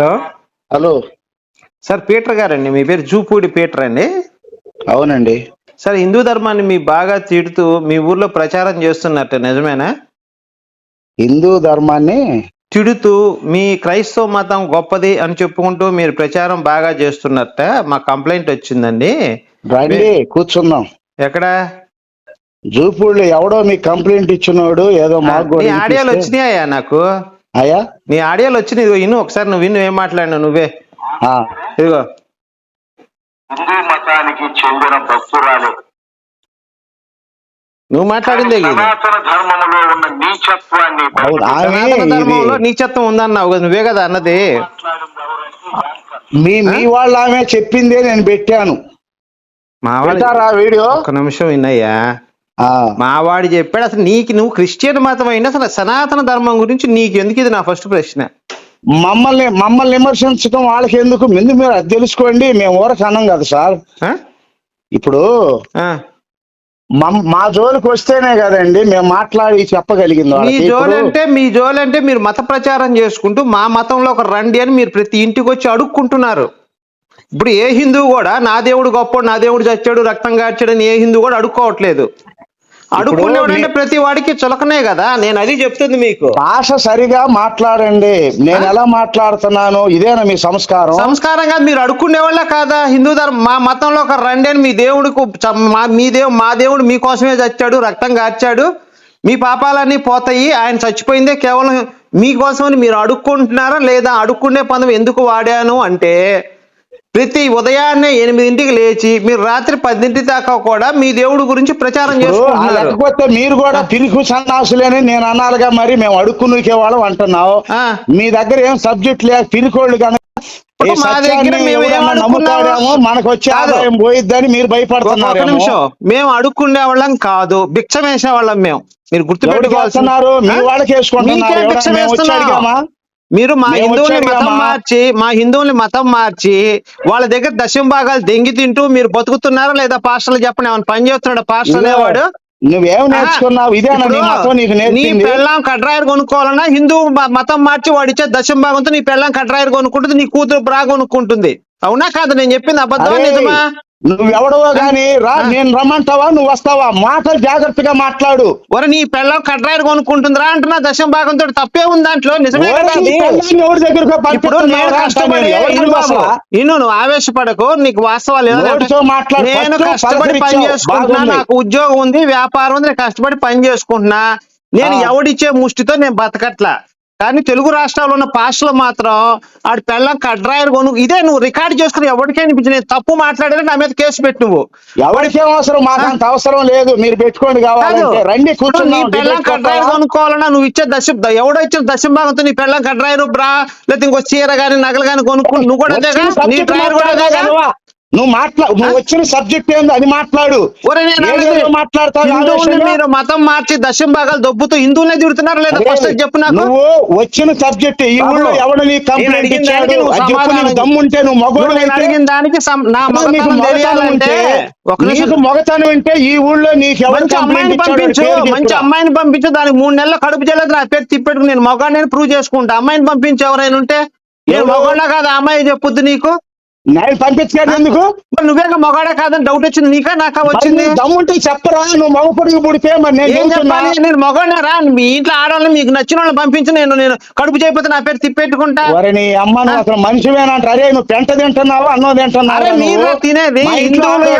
Hello. Hello. Sir Peter గారండి. మీ పేరు Jupudi Peter అండి. అవునండి. సార్ హిందూ ధర్మాన్ని మీ బాగా తిడుతూ మీ ఊర్లో ప్రచారం చేస్తున్నట్టు నిజమేనా? హిందూ ధర్మాన్ని తిడుతూ మీ క్రైస్తవ మతం గొప్పది అని చెప్పుకుంటూ మీరు ప్రచారం బాగా చేస్తున్నట్ట మా కంప్లైంట్ వచ్చిందండి. రండి కూర్చుందాం. ఎక్కడ? జూపూళ్ళు ఎవడో మీకు కంప్లైంట్ ఇచ్చినోడు ఏదో మాకు ఆడియోలు వచ్చినాయా నాకు? అయ్యా? నీ ఆడియోలు వచ్చినాయి ఇదిగో ఇను ఒకసారి నువ్వు విను ఏం మాట్లాడినావు నువ్వే. ఆ, ఇదిగో. హిందూ మతానికి చెందిన భక్తురాలు నువ్వు మాట్లాడిందే సనాతన ఉన్న నీచత్వాన్ని సనాతన ధర్మంలో నీచత్వం ఉందన్నావు కదా నువ్వే కదా అన్నది. మీ మీ వాళ్ళ ఆమె చెప్పిందే నేను పెట్టాను. మా పెట్టారా వీడియో? ఒక్క నిమిషం విన్నయ్యా ఆ, మా వాడు చెప్పాడు అసలు నీకు నువ్వు క్రిస్టియన్ మతం అయినా అసలు సనాతన ధర్మం గురించి నీకు ఎందుకు ఇది నా ఫస్ట్ ప్రశ్న? మమ్మల్ని మమ్మల్ని విమర్శించడం వాళ్ళకి ఎందుకు? ముందు మీరు అది తెలుసుకోండి మేము ఊరకు అన్నాం కదా సార్. ఆ? ఇప్పుడు మా జోలికి వస్తేనే కదండి మేము మాట్లాడి చెప్పగలిగింది మీ. జోలు అంటే మీ జోలు అంటే మీరు మత ప్రచారం చేసుకుంటూ మా మతంలో ఒక రండి అని మీరు ప్రతి ఇంటికి వచ్చి అడుక్కుంటున్నారు. ఇప్పుడు ఏ హిందువు కూడా నా దేవుడు గొప్ప నా దేవుడు చచ్చాడు రక్తం కార్చాడు అని ఏ హిందువు కూడా అడుక్కోవట్లేదు. అడుక్కునేవాడంటే ప్రతి వాడికి చులకనే కదా? నేను అది చెప్తుంది మీకు. భాష సరిగా మాట్లాడండి. నేను ఎలా మాట్లాడుతున్నాను ఇదేనా మీ సంస్కారం? సంస్కారంగా మీరు అడుక్కునే వాళ్ళ కాదా? హిందూ ధర్మం మా మతంలో ఒక రండి అని మీ దేవుడికి మా మీ దేవు మా దేవుడు మీకోసమే చచ్చాడు రక్తం కార్చాడు మీ పాపాలన్నీ పోతాయి ఆయన చచ్చిపోయిందే కేవలం మీకోసమని మీరు అడుక్కుంటున్నారా? లేదా అడుక్కునే పదం ఎందుకు వాడాను? అంటే ప్రతి ఉదయాన్నే ఎనిమిదింటికి లేచి మీరు రాత్రి పదింటి దాకా కూడా మీ దేవుడి గురించి ప్రచారం లేకపోతే మీరు కూడా పిరికి సన్నాసులేని నేను అనాలిగా మరి మేము అడుక్కునికే వాళ్ళం అంటున్నావు. మీ దగ్గర ఏం సబ్జెక్ట్ లేక పిరికోళ్ళు కనుక. మనకు వచ్చే. ఆదాయం పోయిద్దని మీరు ఒక భయపడుతున్నారేమో నిమిషం మేము అడుక్కునే వాళ్ళం కాదు భిక్షం వేసే వాళ్ళం మేము. మీరు ఎవరికి గుర్తుపెట్టుకోవాల్సిన వేస్తున్నారు మీ? వాళ్ళకి వేసుకుంటున్నారు. మీరు మా వచ్చాడుగా మతం మార్చి మా హిందువుల్ని మతం మార్చి వాళ్ళ దగ్గర దశం భాగాలు దెంగి తింటూ మీరు బతుకుతున్నారా లేదా పాస్టర్లు చెప్పండి ఏమైనా పని చేస్తున్నాడు పాస్టర్ అనేవాడు? నువ్వేం నేర్చుకున్నావు? ఇదేనా నీ నీకు పెళ్ళాం కడ్రాయర్ కొనుక్కోవాలన్నా హిందూ మతం మార్చి వాడు ఇచ్చే దశం భాగంతో నీ పెళ్ళాం కడ్రాయర్ కొనుక్కుంటుంది నీ కూతురు బ్రా కొనుక్కుంటుంది. అవునా కాదు? నేను చెప్పింది అబద్ధమా నిజమా? నువ్వెవడవో గాని రా. నేను రమ్మంటావా నువ్వు వస్తావా మాటలు జాగ్రత్తగా మాట్లాడు ఒరే నీ పెళ్ళం కడ్రాయర్ కొనుక్కుంటుందిరా అంటున్నా దశం భాగంతో తప్పే ఉంది దాంట్లో నిజమే ఎవరి నేను నువ్వు ఆవేశపడకు నీకు వాస్తవాలు. నేను కష్టపడి పని. చేసుకుంటున్నా. నాకు ఉద్యోగం ఉంది వ్యాపారం ఉంది నేను కష్టపడి పని చేసుకుంటున్నా నేను. ఎవడిచ్చే ముష్టితో నేను బతకట్లా కానీ తెలుగు రాష్ట్రాల్లో ఉన్న పాస్టర్లు మాత్రం ఆడి పెళ్ళం కడ్రాయర్ కొను ఇదే నువ్వు రికార్డ్ చేసుకుని ఎవరికైనా అనిపించి నేను తప్పు మాట్లాడాను నా మీద కేసు పెట్టు నువ్వు. ఎవరికేం అవసరం? మాకు అంత అవసరం లేదు. మీరు పెట్టుకోండి కాదు. కావాలంటే రండి ఇప్పుడు నీ కూర్చుందాం పెళ్ళం కడ్రాయర్? కొనుక్కోవాలన్నా నువ్వు ఇచ్చే దశ ఎవడో ఇచ్చిన దశం భాగంతో నీ పెళ్ళం కడ్రాయరు బ్రా లేకపోతే ఇంకో చీర గాని నగలు గాని కొనుక్కు నువ్వు కూడా నీ డ్రైవర్ కూడా? నువ్వు మాట్లా నువ్వు వచ్చిన సబ్జెక్ట్ ఏందో? అది మాట్లాడు. మాట్లాడతావు? మీరు మతం మార్చి దశం భాగాలు దొబ్బుతూ హిందువులనే తిడుతున్నారు లేదా? ఫస్ట్ చెప్పు నాకు. నువ్వు వచ్చిన సబ్జెక్ట్ ఈ ఊళ్ళో ఎవడు నీ కంప్లైంట్ ఇచ్చాడు? దమ్ముంటే నువ్వు మగోడు అడిగిన దానికి నీకు మగతనం ఉంటే నీకు మొగతనం ఉంటే ఈ ఊళ్ళో నీకు ఎవరు మంచి అమ్మాయిని పంపించు మంచి. అమ్మాయిని పంపించు దానికి మూడు నెలల కడుపు చేయలేదు నా పేరు తిప్పెట్టుకుని నేను మగాడిని ప్రూవ్ చేసుకుంటా. అమ్మాయిని పంపించు ఎవరైనా ఉంటే? నేను? మగోళ్ళ కాదు అమ్మాయి చెప్పుద్ది నీకు. నేను పంపించాడు ఎందుకు? మరి నువ్వేగా మగాడే కాదని డౌట్ వచ్చింది. నీకా నాకా మరి వచ్చింది? దమ్ముంటే చెప్పరా? నువ్వు మగ పొడిగి పుడితే మరి నేను. చెప్పాలి? నేను మీ ఇంట్లో ఆడవాళ్ళని మీకు నచ్చిన వాళ్ళని పంపించి నేను నేను కడుపు చేయకపోతే నా పేరు తిప్పెట్టుకుంటా. ఒరే నీ అమ్మ నువ్వు అసలు మనిషివేనంట. అరే నువ్వు పెంట తింటున్నావా? అన్నం తింటున్నావా? మీరా తినేది. హిందువుల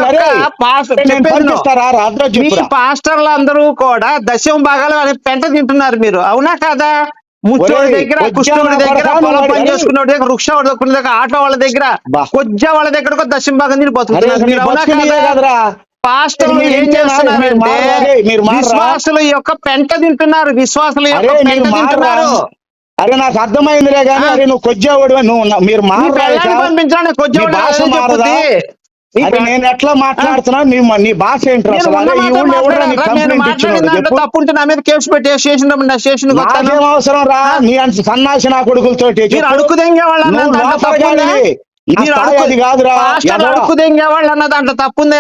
పాస్టర్లు అందరూ కూడా దశం భాగాలు పెంట తింటున్నారు మీరు. అవునా కదా? ముచ్చోడి దగ్గర నా దగ్గర పొలం పని. చేసుకున్నోడి దగ్గర వృక్ష దగ్గర దగ్గర ఆటో వాళ్ళ దగ్గర. కొజ్జ వాళ్ళ దగ్గర దశం భాగం తిని అరే బతుకుతున్నారు నీ మీరు అవునా బతుకు నీదే కాదా? కదరా పాస్టర్లు మీరు ఏం ఇంతేనా? మీరు చేస్తున్నారంటే మారరా? మీరు మారరా? విశ్వాసుల యొక్క పెంట తింటున్నారు విశ్వాసుల యొక్క పెంట తింటున్నారు అరే నాకు అర్థమైందిలే కానీ. అరే నువ్వు కొజ్జావుడు నువ్వు మీరు మీ మారరా పెళ్ళాన్ని నేను ఎట్లా మాట్లాడుతున్నా నీ నీ భాష ఏంటి నీ మీద కేసు పెట్టి స్టేషన్ నా స్టేషన్ అవసరం రా నీ అంత సన్నాసి నా కొడుకులతోటి వాళ్ళు అన్న దాంట్లో తప్పుందా?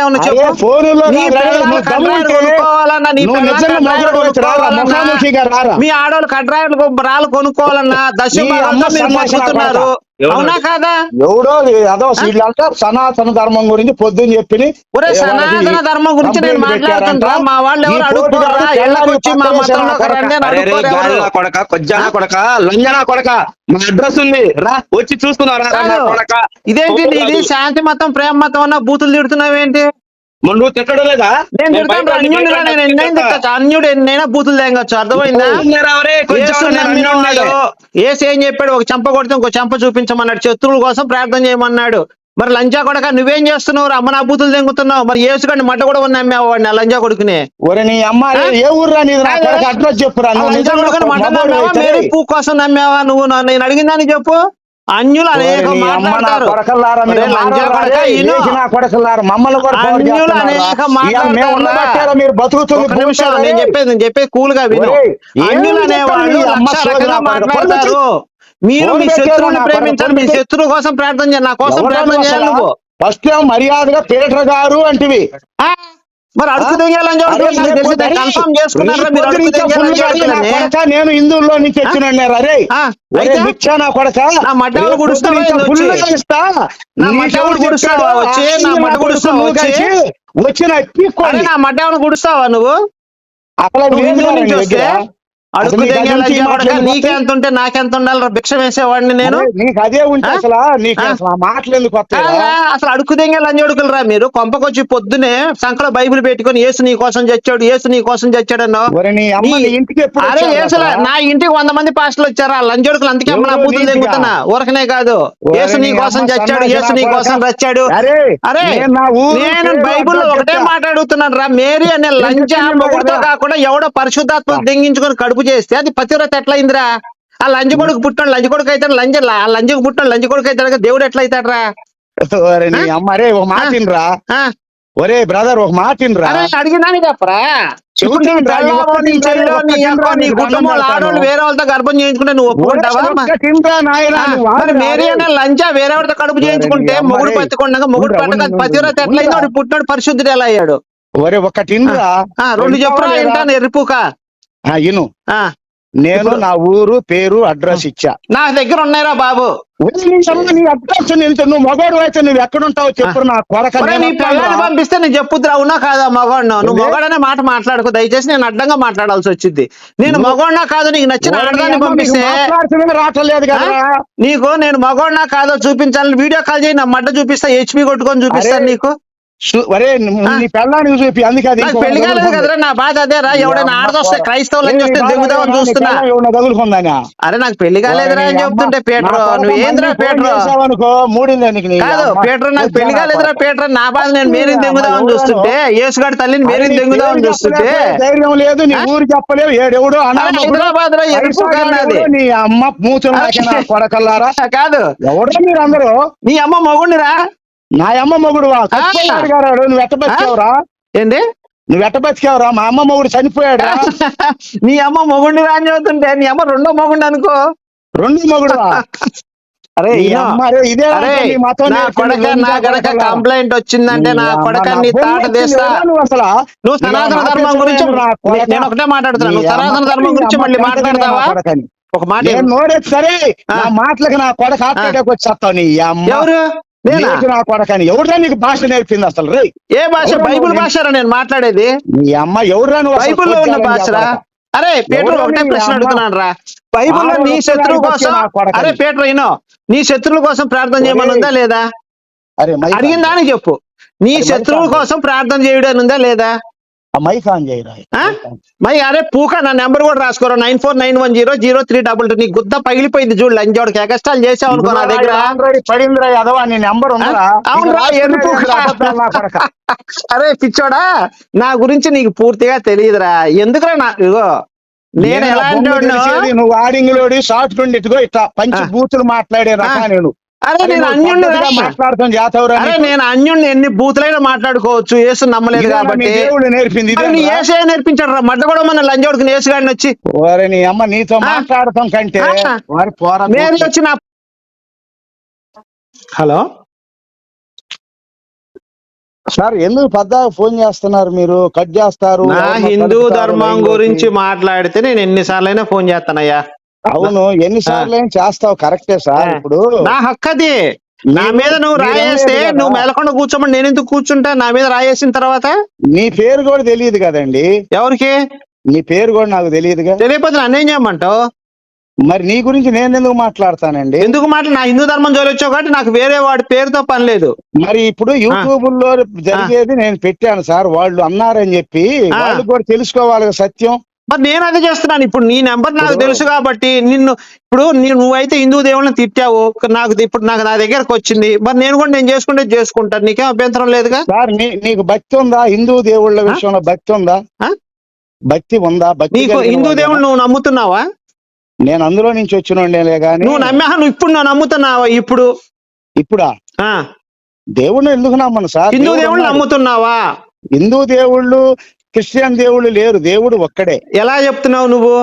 మీ ఆడవాళ్ళు కడ్రాయలు రాళ్ళు కొనుక్కోవాలన్నా దశ మీరు అవునా కాదా? ఎవడో అదో వీళ్ళంతా సనాతన ధర్మం గురించి పొద్దున్న చెప్పి ఒరే సనాతన ధర్మం గురించి నేను మాట్లాడుతుంటా? మా వాళ్ళు ఎవరు ఎళ్ళకొచ్చి మా మతంలోకి రండి కొడక కొజ్జానా కొడక లంజనా కొడక. మా అడ్రస్ ఉంది. రా వచ్చి చూసుకున్నారా. కొడక. ఇదేంటి ఇది శాంతి మతం ప్రేమ మతం అన్న బూతులు తిడుతున్నావేంటి? మొన్న నువ్వు తిట్టడం లేదా? నేను తిడతాను అన్యుడు నేను ఎన్నైనా తిట్టచ్చు అన్యుడు ఎన్నైనా బూతులు తేగచ్చు. అర్థమైందా? యేసు నమ్మినవాడు ఏసు ఏం చెప్పాడు? ఒక చెంప కొడితే ఇంకో చెంప చూపించమన్నాడు. శత్రువుల కోసం ప్రార్థన చేయమన్నాడు. మరి లంచా కొడక నువ్వేం చేస్తున్నావు అమ్మ నా బూతులు తెంగుతున్నావు. మరి ఏసు గండి మడ్డ కూడా నమ్మావు వాడిని ఆ లంచా కొడుకుని. ఒరే నీ అమ్మ? ఏ ఊర్రా నా అడ్రస్ చెప్పురా. నిజంగా కొడుకుని నమ్మావా? మేరీ పూ కోసం నమ్మావా నువ్వు? నా- నేను అడిగిందని చెప్పు. అన్యులు అనేక మాట్లాడతారు అన్యులు? అనేక మాట్లాడతారా? మీరు బతుకుతుంది నిమిషం నేను. చెప్పేది నేను చెప్పేది కూల్గా విను అన్యులు అనేవాళ్ళు? మాట్లాడతారు మీరు మీ శత్రువుని ప్రేమించాలి? మీ శత్రువు కోసం ప్రార్థన చేయాలి నా కోసం ప్రార్థన చేయాలి? నువ్వు ఫస్ట్ మర్యాదగా పీటర్ గారు అంటివి? మరి అడుగు తెంగాలని అరే, నాకు రేపు తెలిసి కన్ఫర్మ్ చేసుకున్నారా? రేపు మీరు అడుగు పొద్దున్న ఇంకా తెంగాలని ఫుల్ గాడి నా చెప్పాలని కొడక, నేను హిందువుల్లో నుంచి వచ్చినాను అరే అయితే మిచ్చా నా కొడక? నా మడ్డలు రేపు గుడుస్తావా పొద్దున్న ఇంకా ఏంది ఫుల్ వచ్చి? గా ఇస్తా. నా నీ మడ్డలు గుడుస్తావా వచ్చి? మడ్డ గుడుస్తావా వచ్చి? వచ్చిన నా మడ్డను గుడుస్తావా నువ్వు? అసలు నుంచి వస్తే. అడుగు నీకెంత ఉంటే నాకెంత ఉండాలి భిక్ష వేసేవాడిని నేను నీకు అదే ఉంటే? అసలు నీకు ఆ? అసలు అడుగు దెంగ లంజోడుకులు రా మీరు కొంపకొచ్చి పొద్దునే సంకలో బైబిల్ పెట్టుకొని యేసు నీ కోసం చచ్చాడు యేసు నీ కోసం చచ్చాడన్నో అరే అసలు? నా ఇంటికి వంద మంది పాస్టర్లు వచ్చారా లంజోడుకులు అందుకే నా నీతిగా? తెంగుతున్నా ఊరకనే కాదు యేసు నీ కోసం చచ్చాడు యేసు నీ కోసం. చచ్చాడు అరే నేను అడ్రస్ ఒకటే. మాట్లాడుతున్నాను రా మేరీ అనే మొగుడుతో కదా. కాకుండా ఎవడో పరిశుద్ధాత్మ దెంగించుకొని కడుపు చేస్తే అది పతివ్రత ఎట్లయిందిరా? ఆ లంజ కొడుకు పుట్టాడు లంజ కొడుకు అయితే లంజ ఆ లంజకు పుట్టాడు లంజ కొడుకు అయితే దేవుడు ఎట్లా అవుతాడరా ఒరే నీ అమ్మ రే ఒక మాట? ఒరే బ్రదర్ ఒక మాట అడిగినాని. ఆడవాళ్ళు వేరే వాళ్ళతో గర్భం చేయించుకుంటే నువ్వు ఒప్పుకుంటావా లంచా వేరే కడుపు చేయించుకుంటే మొగుడు. పత్తికొండగా మొగుడు పట్టక పతివ్రత ఎట్లయిందో పుట్టినాడు పరిశుద్ధుడు ఎలా అయ్యాడు. ఒరే ఆ, రెండు చెప్పురా? వింటాను ఎర్రిపుక ఇను. నేను నా ఊరు పేరు అడ్రస్ ఇచ్చా. నా దగ్గర ఉన్నాయిరా బాబు. నీ అడ్రస్ నువ్వు మగవాడు అయితే నువ్వు ఎక్కడుంటావు చెప్పు నా కొరక. పంపిస్తే నేను చెప్పుద్రా అవునా కాదా మగవాడిను? నువ్వు ఏంది? మగవాడనే మాట మాట్లాడుకో దయచేసి నేను అడ్డంగా మాట్లాడాల్సి వచ్చింది నేను మగవాడినా కాదు నీకు నచ్చిన ఆడదాన్ని పంపిస్తే రావట్లేదు కదరా నీకు నేను మగవాడినా కాదో చూపించాలని వీడియో కాల్ చేయి నా మడ్డ చూపిస్తా హెచ్పి కొట్టుకొని చూపిస్తాను నీకు. ఒరే? నీ చూపి అందుకే అది పెళ్ళి కాలేదు. కదరా నా బాధ అదేరా ఎవడైనా ఆడదొస్తే క్రైస్తవులని చూస్తే దిగుదామని చూస్తున్నా. తగులుకుందానా అరే నాకు పెళ్ళి కాలేదురా అని చెప్తుంటే పేటర్ నువ్వు ఏంద్రా పేటర్? చేసావనుకో, మూడిందే నీకు నీ కాదు అమ్మ. పేటర్ నాకు పెళ్ళి కాలేదురా. పేటర్ నా బాధ నేను అమ్మ, దెంగుదామని చూస్తుంటే యేసుగాడి తల్లిని నీ దెంగుదామని చూస్తుంటే. ధైర్యం లేదు నీ? ఊరు చెప్పలేవు. ఏడెవడో హైదరాబాద్లో ఎరుపు నీ అమ్మ మూతులు కొడకల్లారా? కాదు. ఎవడో మీరు అందరూ నీ అమ్మ మొగుడిరా నా అమ్మ మొగుడు గారు నువ్వు ఎట్ట బతికావురా? ఏంది? నువ్వు ఎట్ట బతికావురా? మా అమ్మ మొగుడు చనిపోయాడా? నీ అమ్మ మొగుడిరా అని చెబుతుంటే నీ అమ్మ రెండో మొగుడు అనుకో. రెండు మొగుడు అరే ఇదే నీ కొడక నా గడక. కంప్లైంట్ వచ్చిందంటే నా కొడక నా తాట నువ్వు అసలు. నువ్వు నీ సనాతన ధర్మం గురించి. నేను ఒకటే మాట్లాడుతున్నా నువ్వు సనాతన ధర్మం గురించి మళ్ళీ మాట్లాడతావా. ఒక మాట నోరేది సరే. నా మాటలకి నా కొడక హార్ట్ అటాక్ వచ్చేస్తావు నీ అమ్మ. ఎవరు? నేనా? ఎవడురా నీకు భాష నేర్పింది అసలు? రే ఏ భాష? బైబుల్? భాషరా నేను మాట్లాడేది? నీ అమ్మ ఎవడురా నువ్వు బైబుల్లో ఉన్న భాషరా? కొడక. అరే పేటర్ ఒకటే ప్రశ్న? అడుగుతున్నాను రా బైబుల్లో నీ శత్రువు కోసం. అరే పేటర్ అయినో నీ శత్రువుల కోసం ప్రార్థన చేయమని ఉందా లేదా? అడిగిన దానికి చెప్పు. నీ శత్రువుల కోసం ప్రార్థన చేయడం ఉందా లేదా? మైక్ ఆన్ చేయరా ఆ? మరి అరే పూక నా నెంబర్ కూడా రాసుకోరా? Nine four nine one zero zero three double two. నీ గుద్ద పగిలిపోయింది చూడు లంజోడికి ఎగస్టాల్ చేసావు అనుకో నా దగ్గర. పడిందిరా అదవా నీ నెంబర్ ఉందిరా. అవునురా, ఇక ఎరుపు రాసుకునేది అబద్ధాలు నా కొడక. అరే పిచ్చోడా నా గురించి నీకు పూర్తిగా తెలియదురా. ఎందుకురా నా ఇగో నేను ఎలాంటి నువ్వు ఆడింగ్ లోడి షార్ట్ ఇటుగో ఇట్లా పంచి. బూతులు మాట్లాడే రకా. నేను. అరే నేను అన్యుణ్ణి పద్ధతిగా రా. మాట్లాడుతాం జాతవరా అరే నేను అన్యుణ్ణి ఎన్ని బూతులైనా మాట్లాడుకోవచ్చు యేసు నమ్మలేదు కాబట్టి నేర్పింది? ఏసే నేర్పించాడు రా మడ్డ కూడా మన లంజోడికి ఏసు గాడిని వచ్చి ఓరే నీ అమ్మ నీతో ఆ. మాట్లాడటం కంటే. వారి పోరా నేను వచ్చి నా హలో సార్ ఎందుకు పెద్ద ఫోన్ చేస్తున్నారు మీరు కట్ చేస్తారు నా హిందూ ధర్మం. గురించి మాట్లాడితే నేను ఎన్నిసార్లైనా ఫోన్ చేస్తానయ్యా అవును ఎన్నిసార్లు ఏం చేస్తావు? కరెక్టే సార్. ఇప్పుడు నా హక్కు అది నా మీద నువ్వు రాయేస్తే. నువ్వు మెలకుండా కూర్చోమని నేను ఎందుకు కూర్చుంటా? నా మీద రాయేసిన తర్వాత? నీ పేరు కూడా తెలియదు కదండి. ఎవరికి? నీ పేరు కూడా నాకు తెలియదుగా. తెలియకపోతే నన్నేం చేయమంటావు? మరి నీ గురించి నేను ఎందుకు మాట్లాడతానండి? ఎందుకు మాట నా హిందూ ధర్మం జోలి వచ్చావు కాబట్టి నాకు వేరే వాడి పేరుతో పని లేదు. మరి ఇప్పుడు యూట్యూబ్లో జరిగేది నేను పెట్టాను సార్. వాళ్ళు అన్నారని చెప్పి. వాళ్ళు కూడా తెలుసుకోవాలి సత్యం. మరి నేను అదే చేస్తున్నాను. ఇప్పుడు నీ నెంబర్ నాకు తెలుసు కాబట్టి నిన్ను ఇప్పుడు నువ్వైతే హిందూ దేవుళ్ళని తిట్టావు. నాకు ఇప్పుడు నాకు నా దగ్గరకు వచ్చింది. మరి నేను కూడా నేను చేసుకుంటే చేసుకుంటాను నీకేం అభ్యంతరం లేదుగా? సార్ నీకు భక్తి ఉందా? హిందూ దేవుళ్ళ విషయంలో భక్తి ఉందా? ఆ? భక్తి ఉందా? భక్తి హిందూ? దేవుళ్ళు నువ్వు నమ్ముతున్నావా? నేను అందులో నుంచి వచ్చిన నువ్వు నమ్మా నువ్వు ఇప్పుడు నువ్వు నమ్ముతున్నావా? ఇప్పుడు? ఇప్పుడా? ఆ. దేవుణ్ణి ఎందుకు నమ్మను సార్? హిందూ దేవుడు దేవుళ్ళు. నమ్ముతున్నావా? హిందూ దేవుళ్ళు క్రిస్టియన్ దేవుళ్ళు లేరు దేవుడు ఒక్కడే. ఎలా చెప్తున్నావు నువ్వు?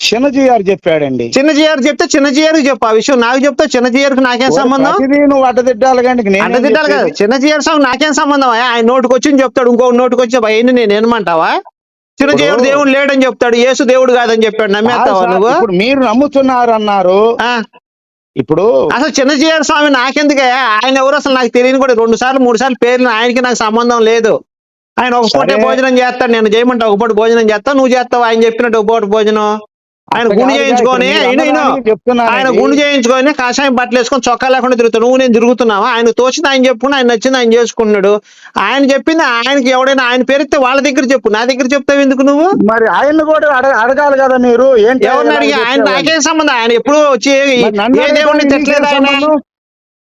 చిన్నజీ గారు చెప్పాడండి. చిన్నజీఆర్ చెప్తే చిన్నజీఆర్కి చెప్పు ఆ విషయం నాకు చెప్తే చిన్నజీఆర్కి నాకేం సంబంధం? నువ్వు అడ్డదిడ్డాలి కానీ నేను తిట్టాలి కదా చిన్నజీఆర్ సాగు నాకేం సంబంధం? ఆయన నోటికి వచ్చి చెప్తాడు ఇంకో నోటికి వచ్చి అవన్నీ నేను ఏమంటావా చిన్నజీఆర్ ఇప్పుడు- దేవుడు లేడని చెప్తాడు యేసు దేవుడు కాదని చెప్పాడు నమ్మేస్తావా నువ్వు? ఇప్పుడు మీరు నమ్ముతున్నారు అన్నారు ఇప్పుడు అసలు చిన్నజీఆర్ స్వామి నాకెందుకయ్యా ఆయన ఎవరు? అసలు నాకు తెలియని కూడా రెండు సార్లు మూడు సార్లు పేర్లు ఆయనకి నాకు సంబంధం లేదు. ఆయన ఒక పూటే. భోజనం చేస్తాడు నేను చేయమంటా ఒక పూట భోజనం చేస్తావు నువ్వు చేస్తావు? ఆయన చెప్పినట్టు ఒక పూట భోజనం. ఆయన గుండు చేయించుకొని. ఆయన గుండు చేయించుకొని కాషాయం బట్టలు వేసుకొని చొక్కా లేకుండా తిరుగుతాడు. నువ్వు నేను తిరుగుతున్నావా? ఆయన తోచింది ఆయన చెప్పుకుని ఆయన నచ్చింది ఆయన చేసుకున్నాడు. ఆయన చెప్పింది ఆయనకి ఎవడైనా ఆయన పేరుస్తే వాళ్ళ దగ్గర చెప్పు. నా దగ్గర చెప్తావు ఎందుకు నువ్వు? మరి ఆయన కూడా అడగ అడగాలి కదా మీరు? ఏంటి ఎవరిని అడిగి? ఆయన? నాకేం సంబంధం? ఆయన ఎప్పుడు వచ్చి ఏ దేవుడిని నీకేం ఆయన?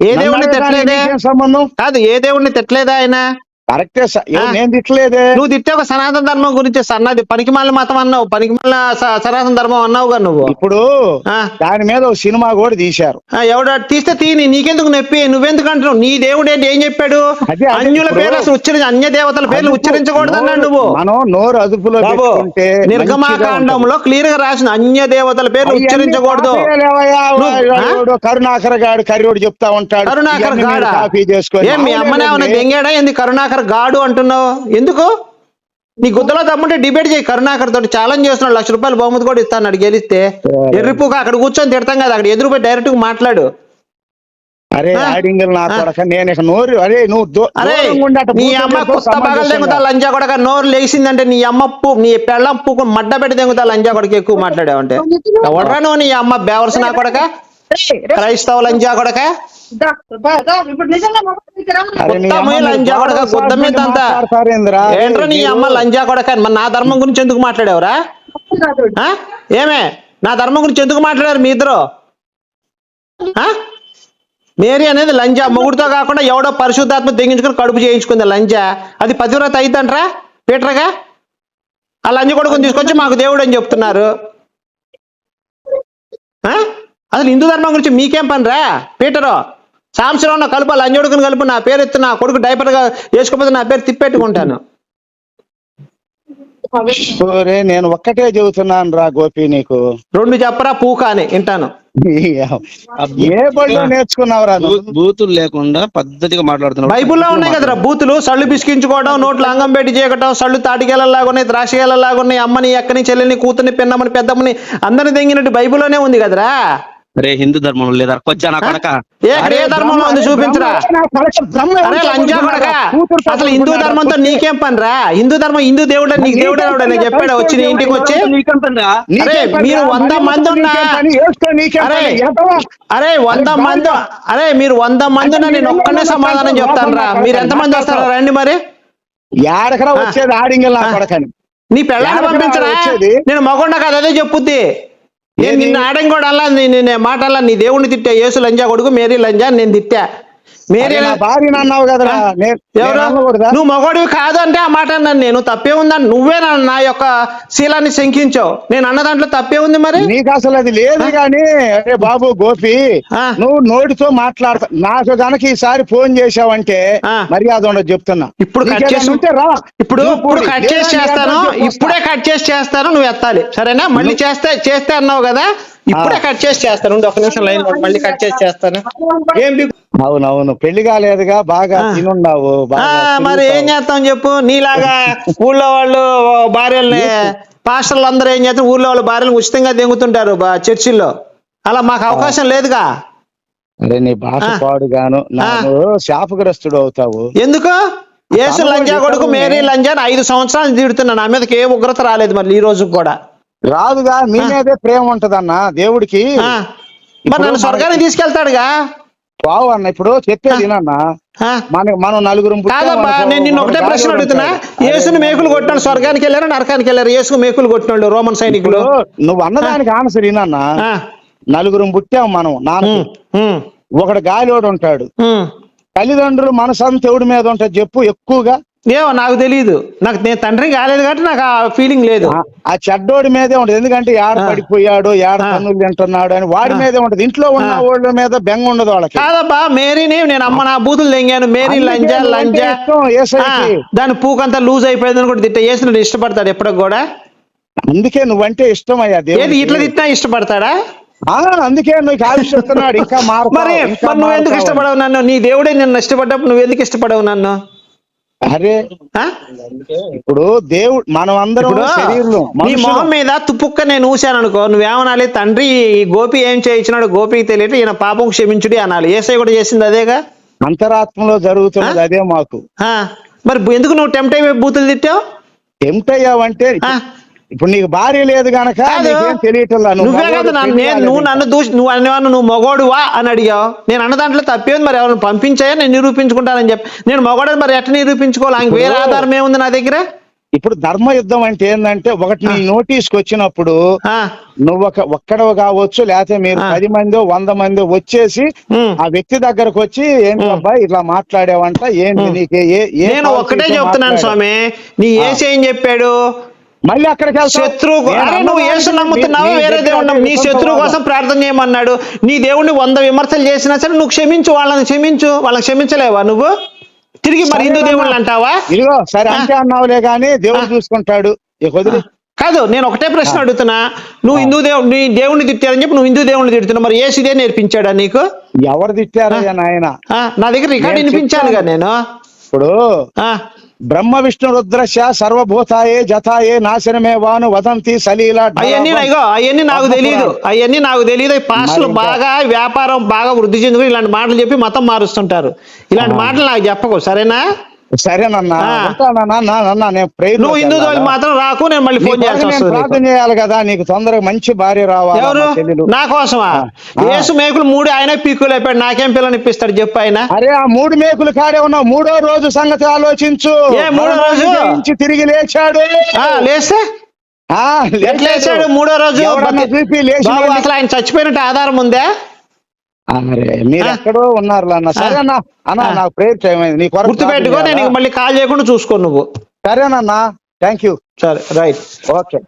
ఏ దేవుడిని సంబంధం? కాదు ఏ దేవుడిని తిట్టలేదా ఆయన? కరెక్టే. నేను తిట్టలేదే. నువ్వు తిట్టే ఒక సనాతన ధర్మం గురించి సన్నది పనికిమాల మతం అన్నావు పనికిమాల సనాతన ధర్మం అన్నావుగా నువ్వు. ఇప్పుడు దాని మీద ఒక సినిమా కూడా తీశారు. ఎవడు తీస్తే తీని నీకెందుకు నొప్పి? నువ్వెందుకు అంటున్నావు? నీ దేవుడు ఏంటి ఏం చెప్పాడు? అన్యుల పేర్లు అసలు ఉచ్చరి అన్య దేవతల పేర్లు ఉచ్చరించకూడదు అన్నాడు నువ్వు. మనం నోరు అదుపులో నిర్గమాకాండంలో క్లియర్గా రాసిన అన్య దేవతల పేర్లు. ఉచ్చరించకూడదు. కరుణాకర్ గాడు కర్రోడు చెప్తా ఉంటాడు. కరుణాకర్ గాడా? కాపీ చేసుకొని ఏం మీ అమ్మనే అవునండి. దెంగాడా ఏంది కరుణాకర్ గాడు అంటున్నావు? ఎందుకు? నీ గుద్దలో తమ్ముంటే డిబేట్ చేయి. కరుణాకర్ తోటి ఛాలెంజ్ చేస్తున్నాడు. లక్ష రూపాయలు బహుమతి కూడా ఇస్తాను గెలిస్తే. ఎర్రిపుక అక్కడ కూర్చొని తిడతాం కదా అక్కడ ఎదురుపోయి డైరెక్ట్గా మాట్లాడు. అరే ఆ? ఆడింగల్ నా ఆ? కొడక నేను ఇక నోరు అరే నువ్వు నీ అమ్మ కొత్త పగలు లంజా కొడక నోరు లేచిందంటే నీ అమ్మ పు నీ పెళ్ళం పుకు మడ్డ పెట్టి దెంగుతా లంజా కొడక ఎక్కువ మాట్లాడావంటే. ఎవడరా నువ్వు నీ అమ్మ బేవర్స్ నా కొడక? క్రైస్తవ లంజా కొడక? ఏంట్రా నీ అమ్మ లంజా కొడక? మరి నా ధర్మం గురించి ఎందుకు మాట్లాడావురా? ఏమే? నా ధర్మం గురించి ఎందుకు మాట్లాడారు మీ ఇద్దరు? ఆ? మేరీ అనేది లంజా. మొగుడుతో కాకుండా ఎవడో పరిశుద్ధాత్మ తెగించుకుని కడుపు చేయించుకుంది లంజా. అది పతివ్రత అయిద్దంట్రా పీటర్గా? ఆ లంజ కొడుకుని తీసుకొచ్చి మాకు దేవుడు అని చెప్తున్నారు? అసలు హిందూ ధర్మం గురించి మీకేం పని రా? పీటరు సాంసరావు కలుపు లంజోడుకుని కలుపు నా పేరు ఎత్తు నా కొడుకు డైపర్గా వేసుకోకపోతే నా పేరు తిప్పెట్టుకుంటాను. నేను ఒక్కటే చెబుతున్నాను రా గోపి నీకు. రెండు చెప్పరా పూక అని వింటాను. ఏ బడిలో నేర్చుకున్నావురా నువ్వు? బూ- బూతులు లేకుండా పద్ధతిగా మాట్లాడుతున్నాడు బైబుల్లో ఉన్నాయి కదరా బూతులు సళ్ళు పిసికించుకోవడం నోట్లు అంగం పెట్టి చేయటం సళ్ళు తాటికేలలాగా ఉన్నాయి ద్రాక్షకేలలాగా ఉన్నాయి అమ్మని ఎక్కని చెల్లిని కూతుని పిన్నమ్మని పెద్దమ్మని అందరిని దెంగినట్టు బైబుల్లోనే ఉంది కదరా? అరే హిందూ ధర్మం లేదా కొచ్చా నా కొడక? ఏ ధర్మంలో ఉంది చూపించరా? అసలు హిందూ? ధర్మంతో నీకేం పని రా హిందూ ధర్మం హిందూ దేవుడు నీకు దేవుడు ఎవడని చెప్పాడు వచ్చి నీ ఇంటికి వచ్చి అరే, మీరు రా? వంద మంది ఉన్నా- అరే? అరే వంద మంది. అరే మీరు వంద మంది ఉన్నా నేను ఒక్కనే సమాధానం చెప్తాను రా మీరు ఎంత మంది వస్తారా రండి మరి. ఏడకరా ఆ. వచ్చేది ఆడింగల్ నా పెళ్ళాన్ని పంపించరా? నేను మగొండ కాదు అదే చెప్పుద్ది. నేను నిన్న ఆడం కూడా అలా నేను మాట అలా నీ దేవుడిని తిట్టా యేసు లంజా కొడుకు మేరీ లంజా నేను తిట్టా. అన్నావు కదరా. అనకూడదా? నువ్వు మగోడివి కాదు అంటే ఆ మాట అన్నాను నేను. తప్పే ఉందని నువ్వే నా నా యొక్క శీలాన్ని శంకించావు. నేను అన్న దాంట్లో తప్పే ఉంది మరి? నీకు అసలు అది లేదు గాని అరే బాబు గోపి. నువ్వు నోటితో మాట్లాడతా నాకు గనక ఈసారి ఫోన్ చేసావంటే. మర్యాద ఉండదు చెప్తున్నా. ఇప్పుడు కట్ చేసి ఉంటే రా. ఇప్పుడు ఇప్పుడు. కట్ చేసి చేస్తాను. ఇప్పుడే. కట్ చేసి చేస్తాను నువ్వు ఎత్తాలి. సరేనా? మళ్ళీ చేస్తే చేస్తే అన్నావు కదా? ఇప్పుడే కట్ చేసి చేస్తాను. ఉండు, ఒక నిమిషం లైన్ మళ్ళీ కట్ చేసి చేస్తాను. ఏం బిగు- అవునవును. పెళ్ళి కాలేదుగా బాగా. తినున్నావు మరి ఏం. చేస్తాం చెప్పు? నీలాగా ఊళ్ళో వాళ్ళు భార్యల్ని పాస్టర్లు అందరూ ఏం చేస్తారు? ఊర్లో వాళ్ళ భార్యలు ఉచితంగా దెంగుతుంటారు బా- చర్చిల్లో. అలా మాకు అవకాశం లేదుగా? అరే నీ భాష. పాడుగాను. నాకు శాపగ్రస్తుడు అవుతావు. ఎందుకు? యేసు తమలో లంజా కొడుకు మేరీ లంజా ఐదు సంవత్సరాలు తిడుతున్నా నా మీదకి ఏ ఉగ్రత రాలేదు మరి ఈ రోజు కూడా. రాదుగా మీ మీదే ప్రేమ ఉంటదన్న దేవుడికి. మరి నన్ను స్వర్గానికి తీసుకెళ్తాడుగా? పావు అన్న ఇప్పుడు చెప్పేది వినన్న. మన మనం నలుగురు కాదబ్బా నేను నిన్ను ఒకటే ప్రశ్న అడుగుతున్నా. యేసుని మేకులు కొట్టాను స్వర్గానికి వెళ్ళారు నరకానికి వెళ్ళారు యేసుకు మేకులు కొట్టినాడు రోమన్ సైనికులు. నువ్వు అన్నదానికి ఆన్సర్ వినన్న. నలుగురు పుట్టాం మనం నాన్న ఒకడు గాలివాడు ఉంటాడు. తల్లిదండ్రులు మనసంతా దేవుడి మీద ఉంటది చెప్పు ఎక్కువగా. ఏమో నాకు తెలియదు నాకు నేను తండ్రి కాలేదు కాబట్టి నాకు ఆ ఫీలింగ్ లేదు. ఆ- చెడ్డోడి మీదే ఉంటది. ఎందుకంటే యాడ. పడిపోయాడు యాడ. తన్నులు తింటున్నాడు అని వాడి. మీదే ఉంటది. ఇంట్లో ఉన్న. వాళ్ళ మీద బెంగ ఉండదు వాళ్ళకి. కాదబ్బా మేరీని నేను అమ్మ నా బూతులు తెంగాను. మేరీ లంజా లంజా. దాని పూకంతా లూజ్ అయిపోయిందని కూడా తిట్ట వేసిన ఇష్టపడతాడు ఎప్పటికి కూడా? అందుకే నువ్వంటే ఇష్టం అయ్యా ఏది. ఇట్లా తిట్టినా ఇష్టపడతాడా? అందుకే నీకు ఆవిష్స్తున్నాడు ఇంకా మారు నువ్వు ఎందుకు ఇష్టపడవు నన్ను? నీ దేవుడే నిన్ను ఇష్టపడ్డప్పుడు నువ్వు ఎందుకు ఇష్టపడవు నన్ను? అరే? ఇప్పుడు దేవుడు మనం అందరం నీ మనుషులం. మొహం మీద తుప్పుక్క నేను ఊసాను అనుకో నువ్వేమనాలి తండ్రి ఈ గోపి ఏం చేయించినాడు గోపికి తెలియదు ఈయన పాపం క్షమించుడి అనాలి ఏసై కూడా చేసింది అదేగా అంతరాత్మలో జరుగుతున్నది అదే మాకు మరి ఎందుకు నువ్వు టెంప్ట్ అయిపోయి బూతులు తిట్టావు ఏమిటయ్యావంటే ఆ? ఇప్పుడు నీకు భార్య లేదు గనక నేను నువ్వు. నన్ను దూసి నువ్వు అనేవాను నువ్వు మొగోడువా అని అడిగావు. నేను అన్న దాంట్లో తప్పేది మరి? ఎవరిని పంపించాయా? నేను నిరూపించుకుంటానని చెప్పి నేను మొగోడని మరి ఎట్లా నిరూపించుకోవాలి? ఆయనకి వేరే ఆధారం ఏముంది నా దగ్గర? ఇప్పుడు ధర్మ యుద్ధం అంటే ఏంటంటే ఒకటి నీ నోటీస్కి వచ్చినప్పుడు నువ్వు ఒక ఒక్కడవ కావచ్చు లేకపోతే మీరు. పది మంది వంద మంది వచ్చేసి. ఆ వ్యక్తి దగ్గరకు వచ్చి ఏంటి అబ్బాయి ఇట్లా మాట్లాడావంట? ఏంటి నీకు నేను ఒక్కటే చెప్తున్నాను? స్వామి. నీ ఏసి ఏం చెప్పాడు? మళ్ళీ అక్కడికి. శత్రువు నువ్వు ఏసు నమ్ముతున్నావా? వేరే దేవుడు. నీ శత్రువు కోసం ప్రార్థన చేయమన్నాడు. నీ దేవుడిని వంద విమర్శలు చేసినా సరే నువ్వు క్షమించు వాళ్ళని క్షమించు వాళ్ళని క్షమించలేవా నువ్వు? తిరిగి మరి హిందూ. దేవుళ్ళు అంటావా? ఇదిగో సరే అంటే అన్నావులే గానీ దేవుడు చూసుకుంటాడు. కాదు నేను ఒకటే ప్రశ్న అడుగుతున్నా. నువ్వు హిందూ దేవుడు నీ దేవుడిని తిట్టారని చెప్పి నువ్వు హిందూ దేవుడిని తిడుతున్నావు. మరి ఏసు ఇదే నేర్పించాడా నీకు? ఎవరు ఆ, నా దగ్గర రికార్డ్ వినిపించానుగా. నేను. ఇప్పుడు ఆ, బ్రహ్మ విష్ణు రుద్రశ సర్వభూతాయే జతాయే నాశనమే వాను వదంతి సలీల అవన్నీ ఇగో అవన్నీ నాకు తెలియదు అవన్నీ నాకు తెలియదు పాస్టులు బాగా వ్యాపారం బాగా వృద్ధి చెందుకుని ఇలాంటి మాటలు చెప్పి మతం మారుస్తుంటారు. ఇలాంటి మాటలు నాకు చెప్పకు. సరేనా? సరేనన్నా. ఉంటానన్నా నేను ప్రేయర్ నువ్వు హిందూ మాత్రం రాకు నేను మళ్ళీ ఫోన్ నీకు. ప్రార్థన చేయాలి కదా నీకు తొందరగా మంచి భార్య రావాలి ఎవరు. నా కోసమా. యేసు మేకులు మూడు ఆయన పీకులు అయిపోయాడు నాకేం పిల్లని ఇప్పిస్తాడు చెప్పు ఆయన. అరే ఆ మూడు మేకులు కాడే ఉన్నావు. మూడో రోజు సంగతి ఆలోచించు. ఏ మూడో రోజు? తిరిగి లేచాడు. ఆ, లేస్తే? లేచాడు? మూడో రోజు? అసలు ఆయన చచ్చిపోయినట్టు ఆధారం ఉందా? మీరు. ఎక్కడో ఉన్నారు అన్న సరే అన్న అన్న. నాకు ప్రేయర్ టైం అయింది. నీ కొరకు గుర్తుపెట్టుకో నేను? మళ్ళీ కాల్ చేయకుండా చూసుకో నువ్వు. సరేనన్నా. థ్యాంక్ యూ సరే రైట్. ఓకే